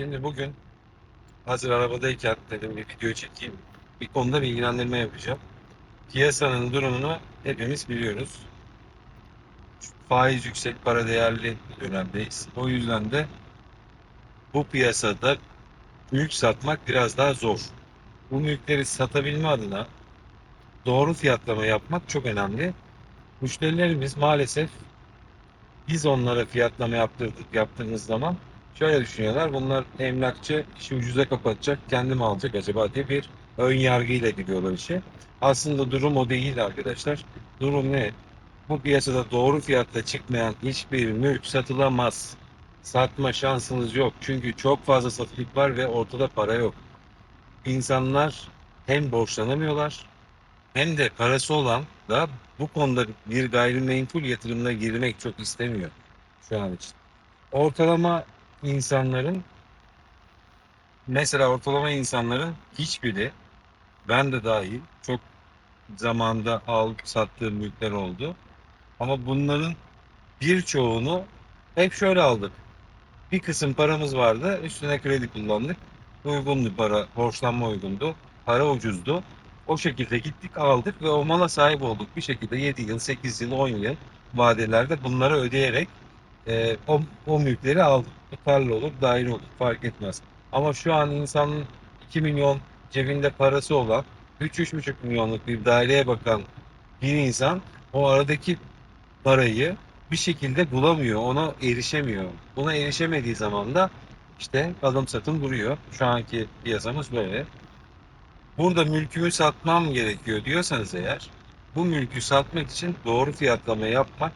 Şimdi bugün hazır arabadayken dedim bir video çekeyim. Bir konuda bilgilendirme yapacağım. Piyasanın durumunu hepimiz biliyoruz. Faiz yüksek, para değerli dönemdeyiz. O yüzden de bu piyasada mülk satmak biraz daha zor. Bu mülkleri satabilme adına doğru fiyatlama yapmak çok önemli. Müşterilerimiz maalesef biz onlara fiyatlama yaptırdık yaptığımız zaman şöyle düşünüyorlar. Bunlar emlakçı işi ucuza kapatacak, kendim alacak acaba diye bir ön yargıyla gidiyorlar işe. Aslında durum o değil arkadaşlar. Durum ne? Bu piyasada doğru fiyatta çıkmayan hiçbir mülk satılamaz. Satma şansınız yok. Çünkü çok fazla satılık var ve ortada para yok. İnsanlar hem borçlanamıyorlar hem de parası olan da bu konuda bir gayrimenkul yatırımına girmek çok istemiyor şu an için. Ortalama insanların mesela ortalama insanların hiçbiri ben de dahil çok zamanda al sattığım mülkler oldu. Ama bunların birçoğunu hep şöyle aldık. Bir kısım paramız vardı. Üstüne kredi kullandık. Uygundu para. Borçlanma uygundu. Para ucuzdu. O şekilde gittik aldık ve o mala sahip olduk. Bir şekilde 7 yıl, 8 yıl, 10 yıl vadelerde bunları ödeyerek e, o, o mülkleri aldık. Tarla olur, daire olur fark etmez. Ama şu an insanın 2 milyon cebinde parası olan 3-3,5 milyonluk bir daireye bakan bir insan o aradaki parayı bir şekilde bulamıyor. Ona erişemiyor. Buna erişemediği zaman da işte alım satım duruyor. Şu anki piyasamız böyle. Burada mülkümü satmam gerekiyor diyorsanız eğer bu mülkü satmak için doğru fiyatlama yapmak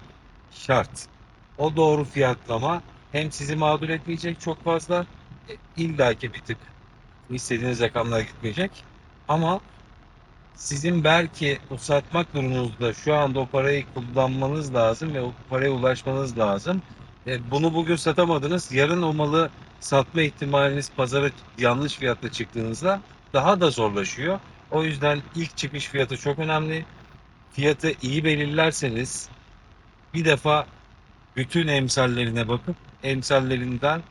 şart. O doğru fiyatlama hem sizi mağdur etmeyecek çok fazla e, illaki bir tık istediğiniz rakamlar gitmeyecek ama sizin belki o satmak durumunuzda şu anda o parayı kullanmanız lazım ve o paraya ulaşmanız lazım. E, bunu bugün satamadınız. Yarın o malı satma ihtimaliniz pazara yanlış fiyatla çıktığınızda daha da zorlaşıyor. O yüzden ilk çıkış fiyatı çok önemli. Fiyatı iyi belirlerseniz bir defa bütün emsallerine bakıp emsallerinden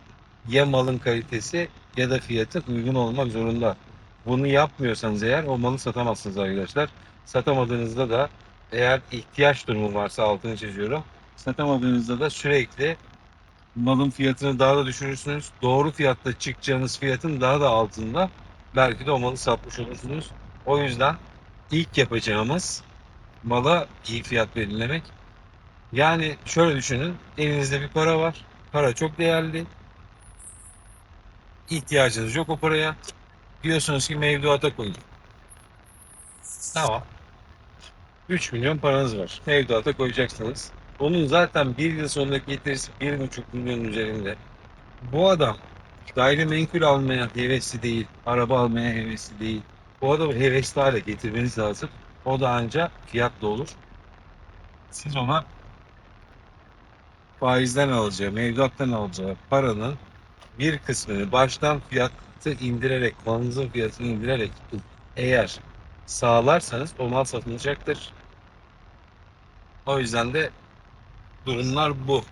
ya malın kalitesi ya da fiyatı uygun olmak zorunda. Bunu yapmıyorsanız eğer o malı satamazsınız arkadaşlar. Satamadığınızda da eğer ihtiyaç durumu varsa altını çiziyorum. Satamadığınızda da sürekli malın fiyatını daha da düşürürsünüz. Doğru fiyatta çıkacağınız fiyatın daha da altında belki de o malı satmış olursunuz. O yüzden ilk yapacağımız mala iyi fiyat belirlemek. Yani şöyle düşünün. Elinizde bir para var. Para çok değerli. İhtiyacınız yok o paraya. Diyorsunuz ki mevduata koyun. Tamam. 3 milyon paranız var. Mevduata koyacaksınız. Onun zaten bir yıl sonundaki getirisi 1,5 milyon üzerinde. Bu adam gayrimenkul almaya hevesli değil, araba almaya hevesli değil. Bu adamı hevesli hale getirmeniz lazım. O da ancak fiyatla olur. Siz ona faizden alacağı, mevduattan alacağı paranın bir kısmını baştan fiyatı indirerek, malınızın fiyatını indirerek eğer sağlarsanız o mal satılacaktır. O yüzden de durumlar bu.